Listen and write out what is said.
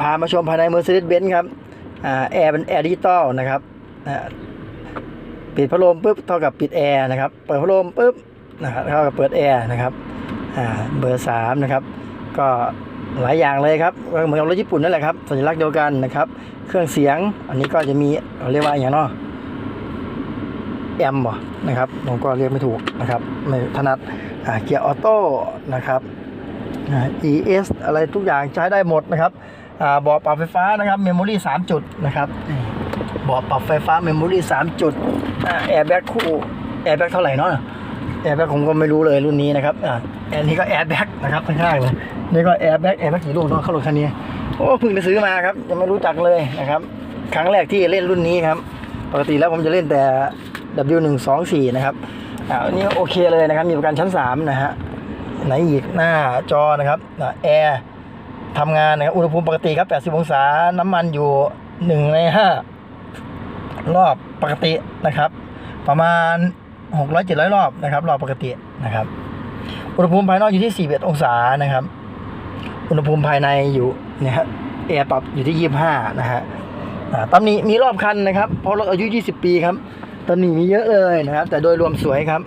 พามาชมภายใน Mercedes-Benz ครับแอร์เป็นแอร์ดิจิตอลนะครับปิดพัดลมปุ๊บเท่ากับปิดแอร์นะครับเปิดพัดลมปุ๊บนะครับเท่ากับเปิดแอร์นะครับเบอร์สามนะครับ ก็หลายอย่างเลยครับเหมือนกับรถญี่ปุ่นนั่นแหละครับสัญลักษณ์เดียวกันนะครับ เครื่องเสียงอันนี้ก็จะมีเรียกว่าอย่างเนาะแอมบ่นะครับผมก็เรียกไม่ถูกนะครับไม่ถนัดเกียร์ออโต้นะครับอ่า ES อะไรทุกอย่างใช้ได้หมดนะครับ อ่าเบาะปรับไฟฟ้านะครับเมมโมรี่3จุดนะครับเบาะปรับไฟฟ้าเมมโมรี่3จุดแอร์แบ็กคู่แอร์แบ็กเท่าไหร่เนาะแอร์แบ็กผมก็ไม่รู้เลยรุ่นนี้นะครับอ่าอันนี้ก็แอร์แบ็กนะครับข้างๆเลยนี่ก็แอร์แบ็กแอร์แบ็กกี่ลูกเนาะเข้ารถคันนี้โอ้เพิ่งไปซื้อมาครับยังไม่รู้จักเลยนะครับ ครั้งแรกที่เล่นรุ่นนี้ครับปกติแล้วผมจะเล่นแต่ W124 นะครับอ่าอันนี้โอเคเลยนะครับ มีประกันชั้น 3 นะฮะไหนอีกหน้าจอนะครับแอร์ ทำงานนะครับอุณหภูมิปกติครับ 80 องศา น้ำมันอยู่ 1 ใน 5 รอบปกตินะครับ ประมาณ 600 700 รอบนะครับรอบปกตินะครับ อุณหภูมิภายนอกอยู่ที่ 41 องศานะครับ อุณหภูมิภายในอยู่เนี่ยฮะแอร์ปรับอยู่ที่ 25 นะฮะตำหนิมีรอบคันนะครับ เพราะรถอายุ 20 ปีครับตำหนิมีเยอะเลยนะครับ แต่โดยรวมสวยครับ